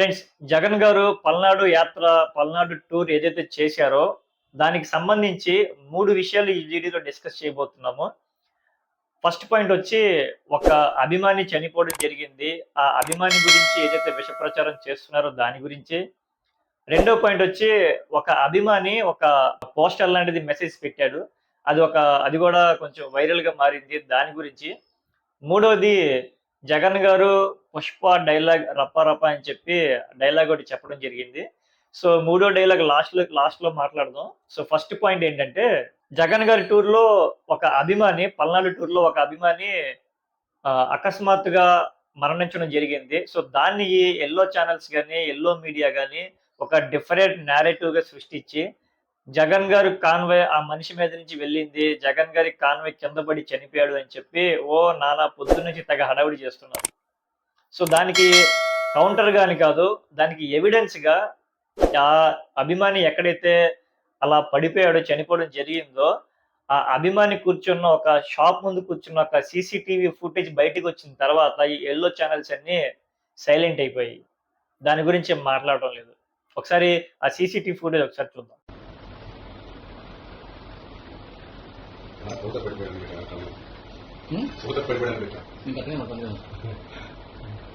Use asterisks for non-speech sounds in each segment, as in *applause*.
Friends Jagan గారు పల్నాడు యాత్ర Palnadu tour ఏదైతే చేశారో దానికి సంబంధించి మూడు విషయాలు ఈ వీడియోలో డిస్కస్ చేయబోతున్నాము. ఫస్ట్ పాయింట్ వచ్చి ఒక అభిమాని చనిపోవడం జరిగింది. ఆ అభిమాని గురించి ఏదైతే విష ప్రచారం చేస్తున్నారో దాని గురించి. రెండో పాయింట్ వచ్చి ఒక అభిమాని ఒక పోస్టర్ లాంటిది మెసేజ్ పెట్టాడు. అది ఒక అది కూడా కొంచెం వైరల్గా మారింది దాని గురించి. మూడోది జగన్ గారు పుష్ప డైలాగ్ రప్ప రప్ప అని చెప్పి డైలాగ్ ఒకటి చెప్పడం జరిగింది. సో మూడో డైలాగ్ లాస్ట్లో లాస్ట్లో మాట్లాడదాం. సో ఫస్ట్ పాయింట్ ఏంటంటే జగన్ గారి టూర్లో ఒక అభిమాని పల్నాడు టూర్లో ఒక అభిమాని అకస్మాత్తుగా మరణించడం జరిగింది. సో దాన్ని ఎల్లో ఛానల్స్ కానీ ఎల్లో మీడియా కానీ ఒక డిఫరెంట్ నేరేటివ్గా సృష్టించి జగన్ గారు కాన్వే ఆ మనిషి మీద నుంచి వెళ్ళింది జగన్ గారి కాన్వే కింద పడి చనిపోయాడు అని చెప్పి ఓ నానా పొద్దు నుంచి తెగ హడావిడి చేస్తున్నారు. సో దానికి కౌంటర్ గాని కాదు దానికి ఎవిడెన్స్గా ఆ అభిమాని ఎక్కడైతే అలా పడిపోయాడో చనిపోవడం జరిగిందో ఆ అభిమాని కూర్చున్న ఒక షాప్ ముందు కూర్చున్న ఒక సీసీటీవీ ఫుటేజ్ బయటకు వచ్చిన తర్వాత ఈ ఎల్లో ఛానల్స్ అన్ని సైలెంట్ అయిపోయాయి. దాని గురించి మాట్లాడటం లేదు. ఒకసారి ఆ సీసీటీవీ ఫుటేజ్ ఒకసారి చూద్దాం. ఊత *laughs*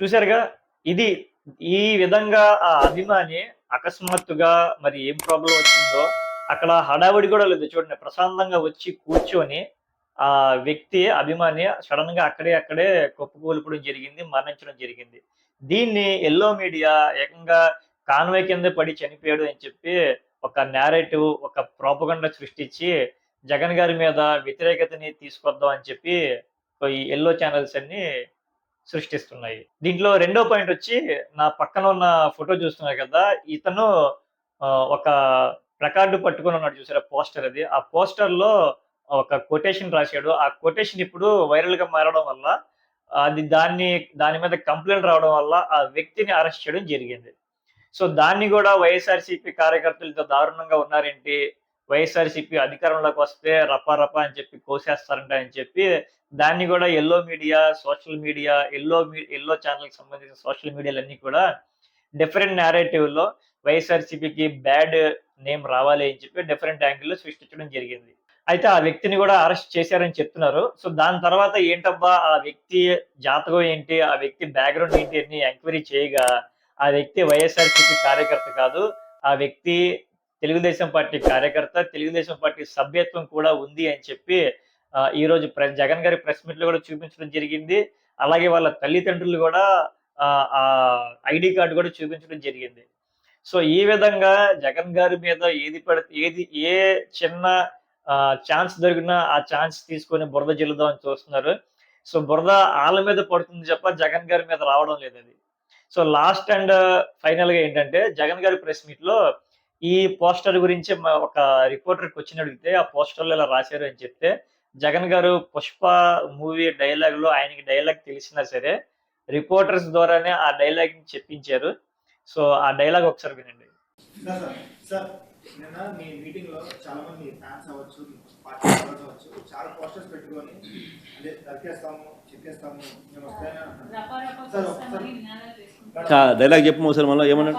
చూశారుగా ఇది ఈ విధంగా ఆ అభిమాని అకస్మాత్తుగా మరి ఏం ప్రాబ్లం వచ్చిందో అక్కడ హడావిడి కూడా లేదు. చూడండి ప్రశాంతంగా వచ్చి కూర్చొని ఆ వ్యక్తి అభిమాని సడన్గా అక్కడే అక్కడే కొప్పుకూలిపడం జరిగింది మరణించడం జరిగింది. దీన్ని ఎల్లో మీడియా ఏకంగా కాన్వే కింద పడి చనిపోయాడు అని చెప్పి ఒక నేరేటివ్ ఒక ప్రోపగండ సృష్టించి జగన్ గారి మీద వ్యతిరేకతని తీసుకొద్దాం అని చెప్పి ఈ ఎల్లో ఛానల్స్ అన్ని సృష్టిస్తున్నాయి. దీంట్లో రెండో పాయింట్ వచ్చి నా పక్కన ఉన్న ఫోటో చూస్తున్నారు కదా ఇతను ఆ, ఒక ప్రకార్డు పట్టుకొని ఉన్నాడు చూసారా పోస్టర్ అది. ఆ పోస్టర్లో ఒక కొటేషన్ రాశాడు. ఆ కొటేషన్ ఇప్పుడు వైరల్గా మారడం వల్ల అది దాన్ని దాని మీద కంప్లైంట్ రావడం వల్ల ఆ వ్యక్తిని అరెస్ట్ చేయడం జరిగింది. సో దాన్ని కూడా వైఎస్ఆర్సీపీ కార్యకర్తలతో దారుణంగా ఉన్నారేంటి? వైఎస్ఆర్సీపీ అధికారంలోకి వస్తే రపా రపా అని చెప్పి కోసేస్తారంట అని చెప్పి దాన్ని కూడా yellow media social media yellow yellow ఛానల్కి సంబంధించిన సోషల్ మీడియాలన్నీ కూడా డిఫరెంట్ నేరేటివ్లో వైఎస్ఆర్సీపీకి బ్యాడ్ నేమ్ రావాలి అని చెప్పి డిఫరెంట్ యాంగిల్లో సృష్టించడం జరిగింది. అయితే ఆ వ్యక్తిని కూడా అరెస్ట్ చేశారని చెప్తున్నారు. సో దాని తర్వాత ఏంటబ్బా ఆ వ్యక్తి జాతకం ఏంటి ఆ వ్యక్తి బ్యాక్గ్రౌండ్ ఏంటి అని ఎంక్వైరీ చేయగా ఆ వ్యక్తి వైఎస్ఆర్సీపీ కార్యకర్త కాదు ఆ వ్యక్తి తెలుగుదేశం పార్టీ కార్యకర్త తెలుగుదేశం పార్టీ సభ్యత్వం కూడా ఉంది అని చెప్పి ఈ రోజు జగన్ గారి ప్రెస్ మీట్లో కూడా చూపించడం జరిగింది. అలాగే వాళ్ళ తల్లిదండ్రులు కూడా ఆ, ఐడి కార్డు కూడా చూపించడం జరిగింది. సో ఈ విధంగా జగన్ గారి మీద ఏది పడితే ఏది ఏ చిన్న ఛాన్స్ దొరికినా ఆ ఛాన్స్ తీసుకొని బురద జల్లుదాం అని చూస్తున్నారు. సో బురద వాళ్ళ మీద పడుతుంది చెప్ప జగన్ గారి మీద రావడం లేదు అది. సో లాస్ట్ అండ్ ఫైనల్గా ఏంటంటే జగన్ గారి ప్రెస్ మీట్లో ఈ పోస్టర్ గురించి మా ఒక రిపోర్టర్ క్వశ్చన్ అడిగితే ఆ పోస్టర్లో ఇలా రాశారు అని చెప్తే జగన్ గారు పుష్ప మూవీ డైలాగ్లో ఆయనకి డైలాగ్ తెలిసినా సరే రిపోర్టర్స్ ద్వారానే ఆ డైలాగ్ని చెప్పించారు. సో ఆ డైలాగ్ ఒకసారి వినండి. సార్ సార్, సార్ నిన్న మీ మీటింగ్లో చాలా మంది ఫ్యాన్స్ అవ్వచ్చు పార్టీ అవ్వచ్చు చాలా పోస్టర్స్ పెట్టుకొని చెక్కేస్తాము మేము వస్తాయని సార్, డైలాగ్ చెప్పు ఒకసారి మళ్ళీ ఏమన్నాడు?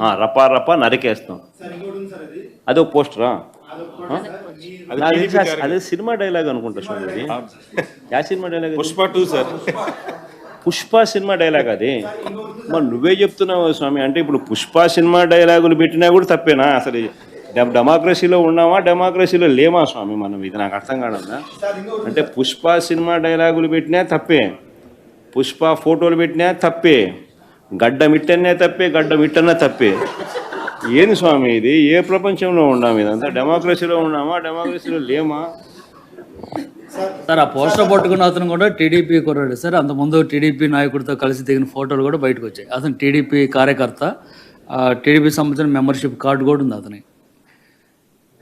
రప రప నరికేస్తాం. అది ఒక పోస్టరా? అది సినిమా డైలాగ్ అనుకుంటా ఇది yeah cinema dialogue? Pushpa two sir. Pushpa cinema dialogue అది? మరి నువ్వే చెప్తున్నావు స్వామి అంటే ఇప్పుడు పుష్ప సినిమా డైలాగులు పెట్టినా కూడా తప్పేనా? అసలు డెమ- డెమోక్రసీలో ఉన్నామా డెమోక్రసీలో లేమా స్వామి మనం? ఇది నాకు అర్థం ఇంకోటి అంటే పుష్ప సినిమా డైలాగులు పెట్టినా తప్పే. పుష్ప ఫోటోలు పెట్టినా తప్పే. గడ్డ మిట్టనే తప్పే గడ్డ మిట్టనే తప్పే. ఏంది స్వామి ఇది? ఏ ప్రపంచంలో ఉన్నాం ఇదంతా? డెమోక్రసీలో ఉన్నామా? డెమోక్రసీలో లేమా? సార్ ఆ పోస్టర్ పట్టుకున్న అతను కూడా టీడీపీ కుర్రాడు. సార్ అంత ముందు టీడీపీ నాయకుడితో కలిసి దిగిన ఫోటోలు కూడా బయటకు వచ్చాయి. అతను టీడీపీ కార్యకర్త. టీడీపీ సంబంధించిన మెంబర్షిప్ కార్డు కూడా ఉంది అతని.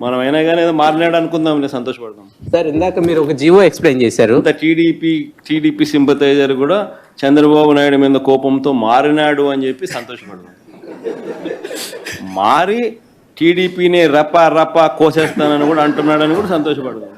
మనం అయినా కానీ ఏదో మారినాడు అనుకుందాంలే సంతోషపడదాం. సార్ ఇందాక మీరు ఒక జీవో ఎక్స్ప్లెయిన్ చేశారు. టీడీపీ టీడీపీ సింపతైజర్ కూడా చంద్రబాబు నాయుడు మీద కోపంతో మారినాడు అని చెప్పి సంతోషపడదాం. మారి టీడీపీని రప రప కోసేస్తానని కూడా అంటున్నాడని కూడా సంతోషపడదాం.